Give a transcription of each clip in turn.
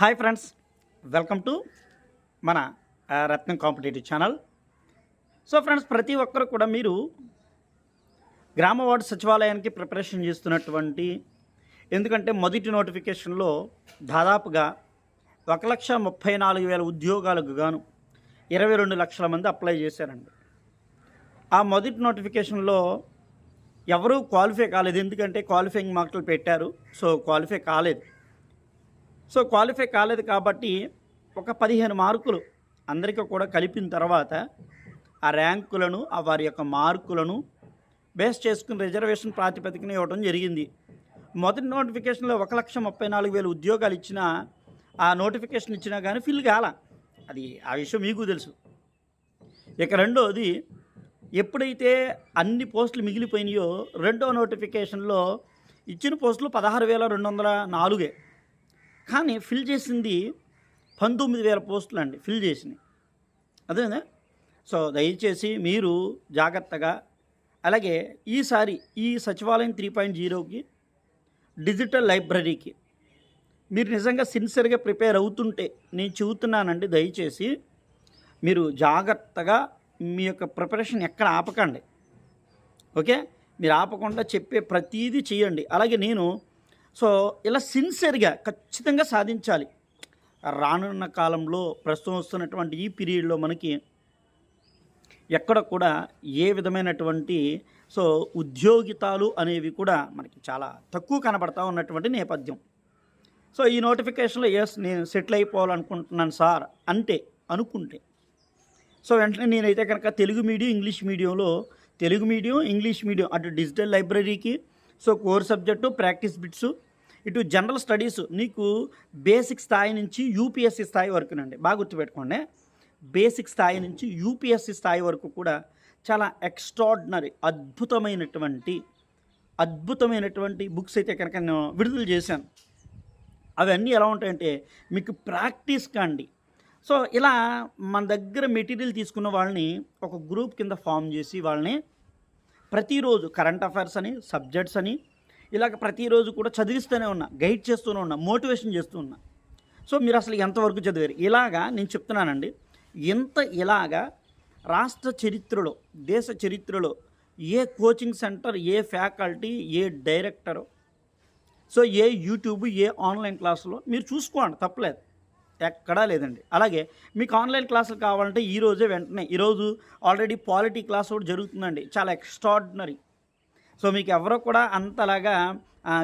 Hi friends welcome to మన Ratnam competitive channel. So friends ప్రతి ఒక్కరు కూడా మీరు గ్రామ వార్డు సచివాలయానికి ప్రిపరేషన్ చేస్తున్నటువంటి ఎందుకంటే మొదటి నోటిఫికేషన్లో దాదాపుగా ఒక లక్ష ముప్పై నాలుగు వేల ఉద్యోగాలకు గాను ఇరవై రెండు లక్షల మంది అప్లై చేశారండి. ఆ మొదటి నోటిఫికేషన్లో ఎవరూ క్వాలిఫై కాలేదు ఎందుకంటే క్వాలిఫైయింగ్ మార్కులు పెట్టారు. సో క్వాలిఫై కాలేదు. సో క్వాలిఫై కాలేదు కాబట్టి ఒక పదిహేను మార్కులు అందరికీ కూడా కలిపిన తర్వాత ఆ ర్యాంకులను ఆ వారి యొక్క మార్కులను బేస్ చేసుకుని రిజర్వేషన్ ప్రాతిపదికన ఇవ్వడం జరిగింది. మొదటి నోటిఫికేషన్లో ఒక లక్ష ముప్పై నాలుగు వేల ఉద్యోగాలు ఇచ్చినా ఆ నోటిఫికేషన్ ఇచ్చినా కానీ ఫిల్ కాల. అది ఆ విషయం మీకు తెలుసు. ఇక రెండోది ఎప్పుడైతే అన్ని పోస్టులు మిగిలిపోయినాయో రెండో నోటిఫికేషన్లో ఇచ్చిన పోస్టులు పదహారు వేల రెండు వందల నాలుగే. కానీ ఫిల్ చేసింది పంతొమ్మిది వేల పోస్టులు అండి ఫిల్ చేసినాయి. అదేనా సో దయచేసి మీరు జాగ్రత్తగా అలాగే ఈసారి ఈ సచివాలయం త్రీ పాయింట్ జీరోకి డిజిటల్ లైబ్రరీకి మీరు నిజంగా సిన్సియర్గా ప్రిపేర్ అవుతుంటే నేను చెబుతున్నానండి దయచేసి మీరు జాగ్రత్తగా మీ యొక్క ప్రిపరేషన్ ఎక్కడ ఆపకండి. ఓకే? మీరు ఆపకుండా చెప్పే ప్రతీది చేయండి. అలాగే నేను సో ఇలా సిన్సియర్గా ఖచ్చితంగా సాధించాలి. రానున్న కాలంలో ప్రస్తుతం వస్తున్నటువంటి ఈ పీరియడ్లో మనకి ఎక్కడ కూడా ఏ విధమైనటువంటి సో ఉద్యోగితాలు అనేవి కూడా మనకి చాలా తక్కువ కనబడతా ఉన్నటువంటి నేపథ్యం. సో ఈ నోటిఫికేషన్లో ఎస్ నేను సెటిల్ అయిపోవాలనుకుంటున్నాను సార్ అంటే అనుకుంటే. సో వెంటనే నేనైతే కనుక తెలుగు మీడియం ఇంగ్లీష్ మీడియంలో తెలుగు మీడియం ఇంగ్లీష్ మీడియం అటు డిజిటల్ లైబ్రరీకి so core subject practice bits ఇటు జనరల్ స్టడీస్ నీకు బేసిక్ స్థాయి నుంచి యూపీఎస్సీ స్థాయి వరకునండి. బాగా గుర్తుపెట్టుకోండి. బేసిక్ స్థాయి నుంచి యూపీఎస్సీ స్థాయి వరకు కూడా చాలా ఎక్స్ట్రాడినరీ అద్భుతమైనటువంటి అద్భుతమైనటువంటి బుక్స్ అయితే కనుక నేను విడుదల చేశాను. అవన్నీ ఎలా ఉంటాయంటే మీకు ప్రాక్టీస్ కాండి. సో ఇలా మన దగ్గర మెటీరియల్ తీసుకున్న వాళ్ళని ఒక గ్రూప్ కింద ఫామ్ చేసి వాళ్ళని ప్రతిరోజు కరెంట్ అఫైర్స్ అని సబ్జెక్ట్స్ అని ఇలాగ ప్రతిరోజు కూడా చదివిస్తూనే ఉన్నా గైడ్ చేస్తూనే ఉన్నా మోటివేషన్ చేస్తూ ఉన్నా. సో మీరు అసలు ఎంతవరకు చదివారు? ఇలాగా నేను చెప్తున్నానండి. ఎంత ఇలాగా రాష్ట్ర చరిత్రలో దేశ చరిత్రలో ఏ కోచింగ్ సెంటర్ ఏ ఫ్యాకల్టీ ఏ డైరెక్టరు సో ఏ యూట్యూబ్ ఏ ఆన్లైన్ క్లాసులో మీరు చూసుకోండి తప్పలేదు. ఎక్కడా లేదండి. అలాగే మీకు ఆన్లైన్ క్లాసులు కావాలంటే ఈరోజే వెంటనే ఈరోజు ఆల్రెడీ పాలిటీ క్లాస్ కూడా జరుగుతుందండి. చాలా ఎక్స్ట్రాడినరీ. సో మీకు ఎవరో కూడా అంతలాగా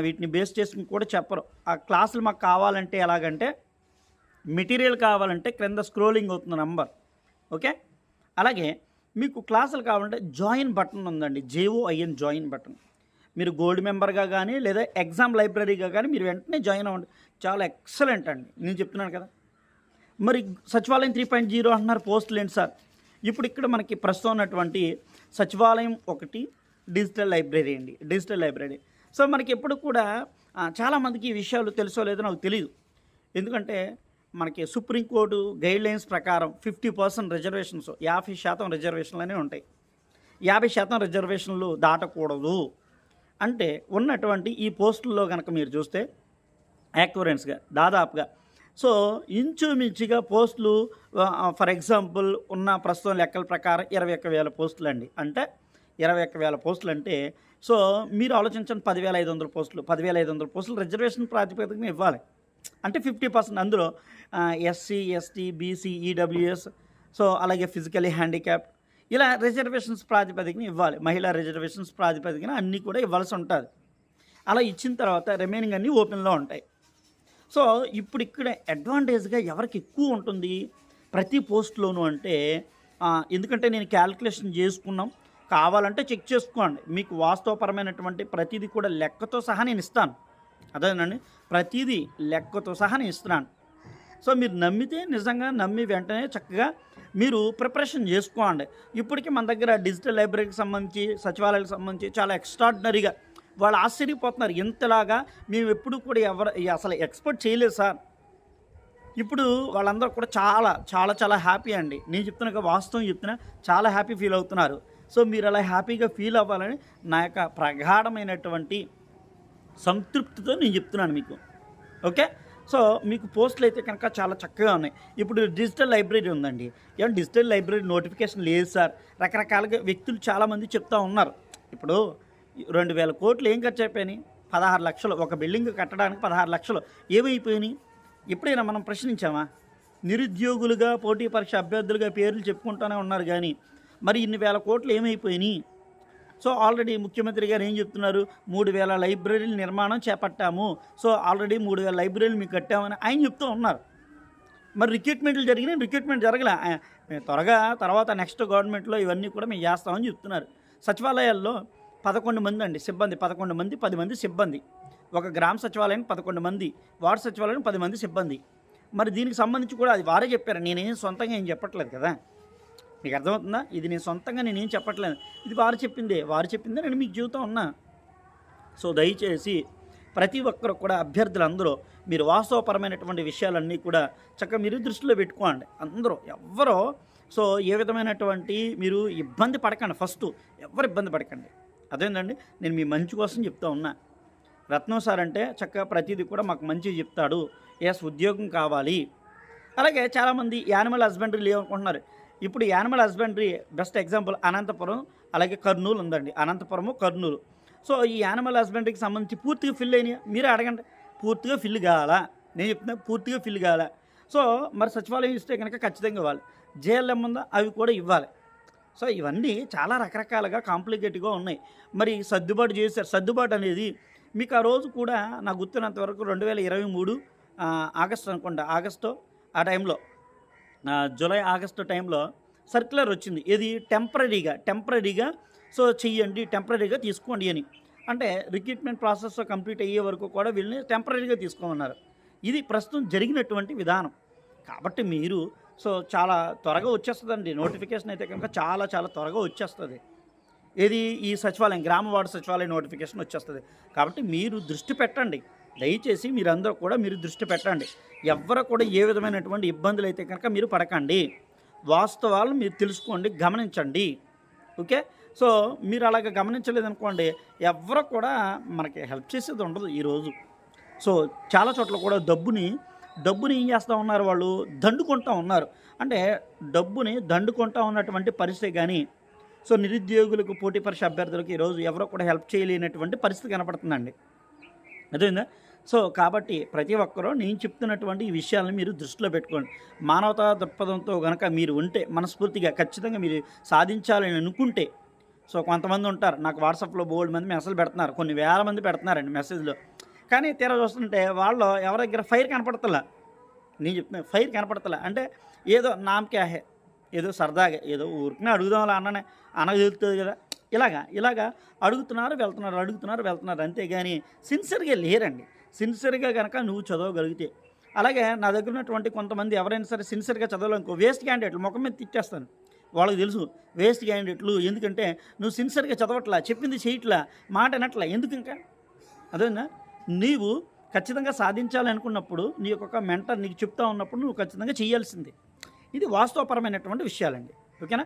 వీటిని బేస్ చేసుకుని కూడా చెప్పరు. ఆ క్లాసులు మాకు కావాలంటే ఎలాగంటే మెటీరియల్ కావాలంటే క్రింద స్క్రోలింగ్ అవుతుంది నంబర్. ఓకే? అలాగే మీకు క్లాసులు కావాలంటే జాయిన్ బటన్ ఉందండి. J O I N join button. మీరు గోల్డ్ మెంబర్గా కానీ లేదా ఎగ్జామ్ లైబ్రరీగా కానీ మీరు వెంటనే జాయిన్ అవ్వండి. చాలా ఎక్సలెంట్ అండి. నేను చెప్తున్నాను కదా. మరి సచివాలయం త్రీ పాయింట్ జీరో అంటున్నారు పోస్టులు ఏంటి సార్? ఇప్పుడు ఇక్కడ మనకి ప్రస్తుతం ఉన్నటువంటి సచివాలయం ఒకటి డిజిటల్ లైబ్రరీ అండి డిజిటల్ లైబ్రరీ. సో మనకి ఎప్పుడు కూడా చాలామందికి ఈ విషయాలు తెలుసో లేదో నాకు తెలియదు ఎందుకంటే మనకి సుప్రీంకోర్టు గైడ్లైన్స్ ప్రకారం ఫిఫ్టీ పర్సెంట్ రిజర్వేషన్స్ యాభై శాతం రిజర్వేషన్లనే ఉంటాయి. యాభై శాతం రిజర్వేషన్లు దాటకూడదు. అంటే ఉన్నటువంటి ఈ పోస్టుల్లో కనుక మీరు చూస్తే యాక్వరెన్స్గా దాదాపుగా. సో ఇంచుమించుగా పోస్టులు ఫర్ ఎగ్జాంపుల్ ఉన్న ప్రస్తుతం లెక్కల ప్రకారం ఇరవై ఒక్క వేల పోస్టులు అండి అంటే ఇరవై ఒక్క వేల పోస్టులు అంటే సో మీరు ఆలోచించండి పదివేల ఐదు వందల పోస్టులు పదివేల ఐదు వందల పోస్టులు రిజర్వేషన్ ప్రాతిపదికన ఇవ్వాలి. అంటే ఫిఫ్టీ పర్సెంట్ అందులో SC ST BC EWS so అలాగే ఫిజికలీ హ్యాండిక్యాప్ ఇలా రిజర్వేషన్స్ ప్రాతిపదికన ఇవ్వాలి. మహిళా రిజర్వేషన్స్ ప్రాతిపదికన అన్నీ కూడా ఇవ్వాల్సి ఉంటుంది. అలా ఇచ్చిన తర్వాత రిమైనింగ్ అన్నీ ఓపెన్లో ఉంటాయి. సో ఇప్పుడు ఇక్కడ అడ్వాంటేజ్గా ఎవరికి ఎక్కువ ఉంటుంది? ప్రతి పోస్ట్లోనూ అంటే ఎందుకంటే నేను క్యాల్కులేషన్ చేసుకున్నాం. కావాలంటే చెక్ చేసుకోండి. మీకు వాస్తవపరమైనటువంటి ప్రతిదీ కూడా లెక్కతో సహా నేను ఇస్తాను. అదేనండి ప్రతిదీ లెక్కతో సహా నేను ఇస్తున్నాను. సో మీరు నమ్మితే నిజంగా నమ్మి వెంటనే చక్కగా మీరు ప్రిపరేషన్ చేసుకోండి. ఇప్పటికీ మన దగ్గర డిజిటల్ లైబ్రరీకి సంబంధించి సచివాలయాలకు సంబంధించి చాలా ఎక్స్ట్రాడినరీగా వాళ్ళు ఆశ్చర్యపోతున్నారు. ఇంతలాగా మేము ఎప్పుడు కూడా ఎవరు అసలు ఎక్స్పెక్ట్ చేయలేదు సార్. ఇప్పుడు వాళ్ళందరూ కూడా చాలా చాలా చాలా హ్యాపీ అండి. నేను చెప్తున్నా వాస్తవం చెప్తున్నా చాలా హ్యాపీ ఫీల్ అవుతున్నారు. సో మీరు అలా హ్యాపీగా ఫీల్ అవ్వాలని నా యొక్క ప్రగాఢమైనటువంటి సంతృప్తితో నేను చెప్తున్నాను మీకు. ఓకే? సో మీకు పోస్టులు అయితే కనుక చాలా చక్కగా ఉన్నాయి. ఇప్పుడు డిజిటల్ లైబ్రరీ ఉందండి. ఏమో డిజిటల్ లైబ్రరీ నోటిఫికేషన్ లేదు సార్. రకరకాలుగా వ్యక్తులు చాలామంది చెప్తా ఉన్నారు. ఇప్పుడు రెండు వేల కోట్లు ఏం ఖర్చు అయిపోయినాయి? పదహారు లక్షలు. ఒక బిల్డింగ్ కట్టడానికి పదహారు లక్షలు. ఏమైపోయినాయి? ఎప్పుడైనా మనం ప్రశ్నించామా? నిరుద్యోగులుగా పోటీ పరీక్ష అభ్యర్థులుగా పేర్లు చెప్పుకుంటూనే ఉన్నారు కానీ మరి ఇన్ని వేల కోట్లు ఏమైపోయినాయి? సో ఆల్రెడీ ముఖ్యమంత్రి గారు ఏం చెప్తున్నారు? మూడు వేల లైబ్రరీల నిర్మాణం చేపట్టాము. సో ఆల్రెడీ మూడు వేల లైబ్రరీలు మీకు కట్టామని ఆయన చెప్తూ ఉన్నారు. మరి రిక్రూట్మెంట్లు జరిగినాయి రిక్రూట్మెంట్ జరగలే. త్వరగా తర్వాత నెక్స్ట్ గవర్నమెంట్లో ఇవన్నీ కూడా మేము చేస్తామని చెప్తున్నారు. సచివాలయాల్లో పదకొండు మంది అండి సిబ్బంది. పదకొండు మంది పది మంది సిబ్బంది. ఒక గ్రామ సచివాలయం పదకొండు మంది వార్డు సచివాలయం పది మంది సిబ్బంది. మరి దీనికి సంబంధించి కూడా అది వారే చెప్పారు. నేనేం సొంతంగా ఏం చెప్పట్లేదు కదా. మీకు అర్థమవుతుందా? ఇది నేను సొంతంగా నేనేం చెప్పట్లేదు. ఇది వారు చెప్పిందే. వారు చెప్పిందే నేను మీకు జీవితం ఉన్నా. సో దయచేసి ప్రతి ఒక్కరు కూడా అభ్యర్థులందరూ మీరు వాస్తవపరమైనటువంటి విషయాలన్నీ కూడా చక్కగా మీరు దృష్టిలో పెట్టుకోండి. అందరూ ఎవ్వరో సో ఏ విధమైనటువంటి మీరు ఇబ్బంది పడకండి. ఫస్ట్ ఎవరు ఇబ్బంది పడకండి. అదేంటండి నేను మీ మంచి కోసం చెప్తా ఉన్నా. రత్నం సార్ అంటే చక్కగా ప్రతిదీ కూడా మాకు మంచి చెప్తాడు. ఎస్ ఉద్యోగం కావాలి. అలాగే చాలామంది యానిమల్ హస్బెండరీ లేవనుకుంటున్నారు. ఇప్పుడు animal husbandry best example Anantapur అలాగే కర్నూలు ఉందండి. అనంతపురము కర్నూలు. సో ఈ యానిమల్ హస్బెండరీకి సంబంధించి పూర్తిగా ఫిల్ అయినాయి. మీరే అడగండి. పూర్తిగా ఫిల్ కావాలా? నేను చెప్తున్నా పూర్తిగా ఫిల్ కావాలా? సో మరి సచివాలయం ఇస్తే కనుక ఖచ్చితంగా ఇవ్వాలి. జేఎల్ఎం ఉందా? అవి కూడా ఇవ్వాలి. సో ఇవన్నీ చాలా రకరకాలుగా కాంప్లికేట్గా ఉన్నాయి. మరి సర్దుబాటు చేశారు. సర్దుబాటు అనేది మీకు ఆ రోజు కూడా నాకు గుర్తున్నంత వరకు రెండు వేల ఇరవై మూడు ఆగస్టు అనుకుంటా ఆగస్టు ఆ టైంలో జూలై ఆగస్టు టైంలో సర్క్యులర్ వచ్చింది. ఇది టెంపరీగా టెంపరీగా. సో చెయ్యండి టెంపరీగా తీసుకోండి అని. అంటే రిక్రూట్మెంట్ ప్రాసెస్ కంప్లీట్ అయ్యే వరకు కూడా వీళ్ళని టెంపరీగా తీసుకోమన్నారు. ఇది ప్రస్తుతం జరిగినటువంటి విధానం. కాబట్టి మీరు సో చాలా త్వరగా వచ్చేస్తుందండి. నోటిఫికేషన్ అయితే కనుక చాలా చాలా త్వరగా వచ్చేస్తుంది. ఏది? ఈ సచివాలయం గ్రామ వార్డు సచివాలయం నోటిఫికేషన్ వచ్చేస్తుంది. కాబట్టి మీరు దృష్టి పెట్టండి. దయచేసి మీరందరూ కూడా మీరు దృష్టి పెట్టండి. ఎవ్వరు కూడా ఏ విధమైనటువంటి ఇబ్బందులు అయితే కనుక మీరు పడకండి. వాస్తవాలు మీరు తెలుసుకోండి గమనించండి. ఓకే? సో మీరు అలాగ గమనించలేదనుకోండి ఎవ్వరు కూడా మనకి హెల్ప్ చేసేది ఉండదు ఈరోజు సో చాలా చోట్ల కూడా డబ్బుని డబ్బుని ఏం చేస్తూ ఉన్నారు వాళ్ళు? దండుకుంటూ ఉన్నారు. అంటే డబ్బుని దండుకుంటూ ఉన్నటువంటి పరిస్థితి కానీ సో నిరుద్యోగులకు పోటీ పరీక్ష అభ్యర్థులకు ఈరోజు ఎవరో కూడా హెల్ప్ చేయలేనటువంటి పరిస్థితి కనపడుతుందండి. అదేందా సో కాబట్టి ప్రతి ఒక్కరూ నేను చెప్తున్నటువంటి ఈ విషయాలను మీరు దృష్టిలో పెట్టుకోండి. మానవతా దృక్పథంతో కనుక మీరు ఉంటే మనస్ఫూర్తిగా ఖచ్చితంగా మీరు సాధించాలని అనుకుంటే సో కొంతమంది ఉంటారు నాకు వాట్సాప్లో బోల్డ్ మంది మెసేజ్ పెడుతున్నారు కొన్ని వేల మంది పెడుతున్నారండి మెసేజ్లో. కానీ తీరా చూస్తుంటే వాళ్ళు ఎవరి దగ్గర ఫైర్ కనపడతలా? నేను చెప్తున్నా ఫైర్ కనపడతలే? అంటే ఏదో నామకే ఏదో సరదాగా ఏదో ఊరికనే అడుగుదాం అలా అన్ననే అనగా కదా? ఇలాగా ఇలాగా అడుగుతున్నారు వెళ్తున్నారు అడుగుతున్నారు వెళ్తున్నారు. అంతేగాని సిన్సియర్గా లేరండి. సిన్సియర్గా కనుక నువ్వు చదవగలిగితే. అలాగే నా దగ్గర ఉన్నటువంటి కొంతమంది ఎవరైనా సరే సిన్సియర్గా చదవాలనుకో వేస్ట్ క్యాండిడేట్లు ముఖం మీద తిట్టేస్తాను. వాళ్ళకి తెలుసు వేస్ట్ క్యాండిడేట్లు ఎందుకంటే నువ్వు సిన్సియర్గా చదవట్లా చెప్పింది చేయట్లా మాట అనట్లా ఎందుకు ఇంకా? అదేనా? నీవు ఖచ్చితంగా సాధించాలనుకున్నప్పుడు నీ యొక్క మెంటర్ నీకు చెప్తా ఉన్నప్పుడు నువ్వు ఖచ్చితంగా చేయాల్సింది ఇది వాస్తవపరమైనటువంటి విషయాలండి. ఓకేనా?